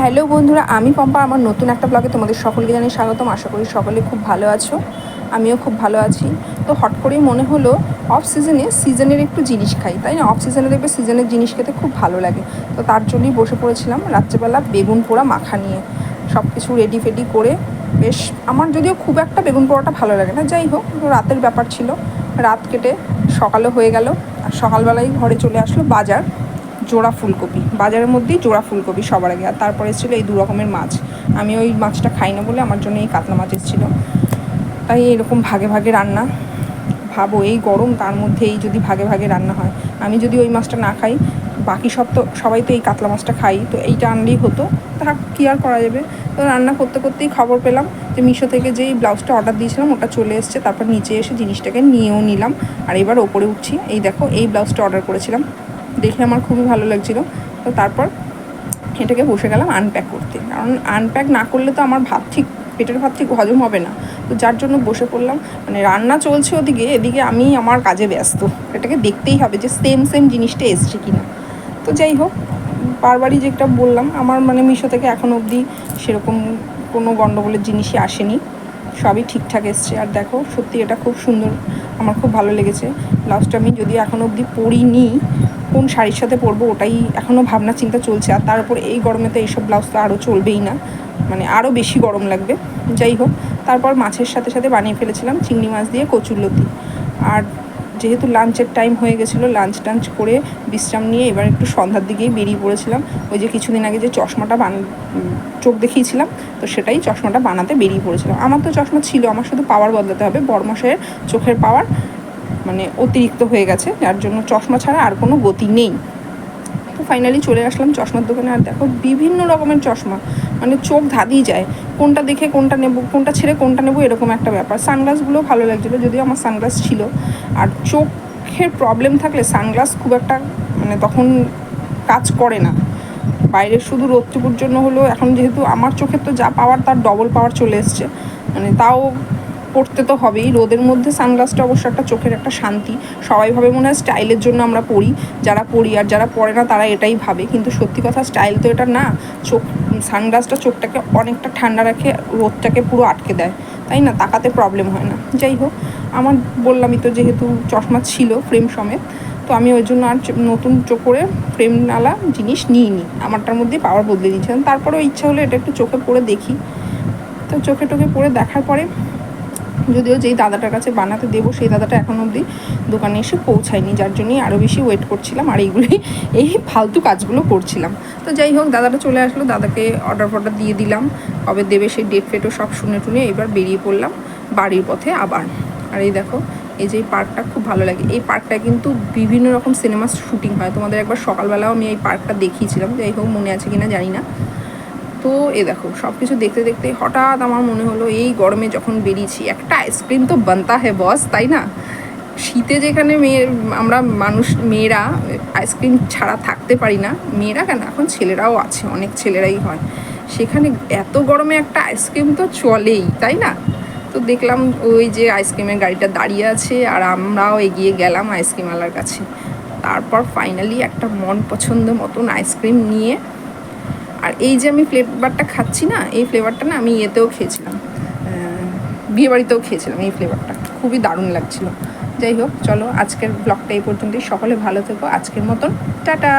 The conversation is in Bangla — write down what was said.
হ্যালো বন্ধুরা, আমি পম্পা, আমার নতুন একটা ব্লগে তোমাদের সকলকে জানিয়ে স্বাগতম। আশা করি সকলে খুব ভালো আছো, আমিও খুব ভালো আছি। তো হট করেই মনে হলো অফ সিজনে সিজনের একটু জিনিস খাই, তাই না? অফ সিজনে দেখবে সিজনের জিনিস খেতে খুব ভালো লাগে। তো তার জন্যই বসে পড়েছিলাম রাত্রেবেলা বেগুন পোড়া মাখা নিয়ে। সব কিছু রেডি ফেডি করে বেশ, আমার যদিও খুব একটা বেগুন পোড়াটা ভালো লাগে না, যাই হোক রাতের ব্যাপার ছিল। রাত কেটে সকালও হয়ে গেল, আর সকালবেলায় ঘরে চলে আসলো বাজার। জোড়া ফুলকপি, বাজারের মধ্যেই জোড়া ফুলকপি সবার আগে। আর তারপরে এসেছিল এই দু রকমের মাছ। আমি ওই মাছটা খাই না বলে আমার জন্য এই কাতলা মাছ এসেছিল তাই এরকম ভাগে ভাগে রান্না। ভাবো, এই গরম, তার মধ্যে এই যদি ভাগে ভাগে রান্না হয়। আমি যদি ওই মাছটা না খাই, বাকি সব তো, সবাই তো এই কাতলা মাছটা খাই। তো এইটা আনলেই হতো। তা কী আর করা যাবে? তো রান্না করতে করতেই খবর পেলাম যে মিশো থেকে যেই ব্লাউজটা অর্ডার দিয়েছিলাম, ওটা চলে এসছে। তারপর নিচে এসে জিনিসটাকে নিয়েও নিলাম। আর এবার ওপরে উঠছি। এই দেখো, এই ব্লাউজটা অর্ডার করেছিলাম। দেখে আমার খুবই ভালো লাগছিল। তো তারপর এটাকে বসে গেলাম আনপ্যাক করতে। কারণ আনপ্যাক না করলে তো আমার ভাত ঠিক, পেটের ভাত ঠিক হজম হবে না। তো যার জন্য বসে পড়লাম। মানে রান্না চলছে ওদিকে, এদিকে আমি আমার কাজে ব্যস্ত। এটাকে দেখতেই হবে যে সেম সেম জিনিসটা এসছে কিনা। তো যাই হোক, বারবারই যেটা বললাম, আমার মানে মিশো থেকে এখন অবধি সেরকম কোনো গণ্ডগোলের জিনিসই আসেনি। সবই ঠিকঠাক এসছে। আর দেখো, সত্যি এটা খুব সুন্দর। আমার খুব ভালো লেগেছে। ব্লাউজটা আমি যদি এখন অবধি পরিনি কোন শাড়ির সাথে পরবো ওটাই এখনও ভাবনা চিন্তা চলছে। আর তার উপর এই গরমে তো এইসব ব্লাউজ তো আরও চলবেই না। মানে আরও বেশি গরম লাগবে। যাই হোক, তারপর মাছের সাথে সাথে বানিয়ে ফেলেছিলাম চিংড়ি মাছ দিয়ে কচুরলতি আর যেহেতু লাঞ্চের টাইম হয়ে গেছিল, লাঞ্চ টাঞ্চ করে বিশ্রাম নিয়ে এবার একটু সন্ধ্যার দিকেই বেরিয়ে পড়েছিলাম। ওই যে কিছুদিন আগে যে চশমাটা বান চোখ দেখিয়েছিলাম, তো সেটাই চশমাটা বানাতে বেরিয়ে পড়েছিলাম। আমার তো চশমা ছিল, আমার শুধু পাওয়ার বদলাতে হবে। বড়মশাইয়ের চোখের পাওয়ার মানে অতিরিক্ত হয়ে গেছে, যার জন্য চশমা ছাড়া আর কোনো গতি নেই। তো ফাইনালি চলে আসলাম চশমার দোকানে, আর দেখো বিভিন্ন রকমের চশমা মানে চোখ ধাঁধিয়ে যায়। কোনটা দেখে কোনটা নেব, কোনটা ছেড়ে কোনটা নেব, এরকম একটা ব্যাপার। সানগ্লাসগুলো ভালো লাগছিল, যদিও আমার সানগ্লাস ছিল। আর চোখের প্রবলেম থাকলে সানগ্লাস খুব একটা মানে তখন কাজ করে না। বাইরে শুধু রোদটুকুর জন্য হলো এখন যেহেতু আমার চোখের তো যা পাওয়ার, তার ডবল পাওয়ার চলে এসছে। মানে তাও পড়তে তো হবেই। রোদের মধ্যে সানগ্লাসটা অবশ্য একটা চোখের একটা শান্তি। সবাই ভাবে মনে হয় স্টাইলের জন্য আমরা পড়ি। যারা পড়ি আর যারা পড়ে না, তারা এটাই ভাবে। কিন্তু সত্যি কথা, স্টাইল তো এটা না। চোখ, সানগ্লাসটা চোখটাকে অনেকটা ঠান্ডা রাখে, রোদটাকে পুরো আটকে দেয়। তাই না? তাকাতে প্রবলেম হয় না। যাই হোক, আমার বললামই তো যেহেতু চশমা ছিল ফ্রেম সমেত, তো আমি ওই জন্য আর নতুন চোখ করে ফ্রেম নালা জিনিস নিইনি। আমারটার মধ্যে পাওয়ার বদলে দিয়েছিলাম। তারপরেও ইচ্ছা হলো এটা একটু চোখে পরে দেখি। তো চোখে টোখে পরে দেখার পরে যদিও যেই দাদাটার কাছে বানাতে দেবো, সেই দাদাটা এখন অবধি দোকানে এসে পৌঁছায়নি, যার জন্যই আরও বেশি ওয়েট করছিলাম আর এইগুলি, এই ফালতু কাজগুলো করছিলাম। তো যাই হোক, দাদাটা চলে আসলো, দাদাকে অর্ডার ফর্ডার দিয়ে দিলাম। কবে দেবে সেই ডেট ফেটও সব শুনে টুনে এবার বেরিয়ে পড়লাম বাড়ির পথে আবার। আর এই দেখো, এই যে পার্কটা খুব ভালো লাগে। এই পার্কটায় কিন্তু বিভিন্ন রকম সিনেমা শুটিং হয়। তোমাদের একবার সকালবেলাও আমি এই পার্কটা দেখিয়েছিলাম। যাই হোক, মনে আছে কিনা জানি না। তো এ দেখো সব কিছু দেখতে দেখতে হঠাৎ আমার মনে হলো, এই গরমে যখন বেরিয়েছি, একটা আইসক্রিম তো বানতা হে বস তাই না? শীতে যেখানে মেয়ের, আমরা মানুষ, মেয়েরা আইসক্রিম ছাড়া থাকতে পারি না। মেয়েরা কেন? এখন ছেলেরাও আছে, অনেক ছেলেরাই হয়। সেখানে এত গরমে একটা আইসক্রিম তো চলেই, তাই না? তো দেখলাম ওই যে আইসক্রিমের গাড়িটা দাঁড়িয়ে আছে, আর আমরাও এগিয়ে গেলাম আইসক্রিমওয়ালার কাছে। তারপর ফাইনালি একটা মন পছন্দ মতন আইসক্রিম নিয়ে আর এই যে আমি ফ্লেভারটা খাচ্ছি না, এই ফ্লেভারটা না আমি ইয়েতেও খেয়েছিলাম বিয়েবাড়িতেও খেয়েছিলাম এই ফ্লেভারটা খুবই দারুণ লাগছিল। যাই হোক, চলো আজকের ব্লগটা এই পর্যন্তই। সকলে ভালো থেকো। আজকের মতন, টাটা!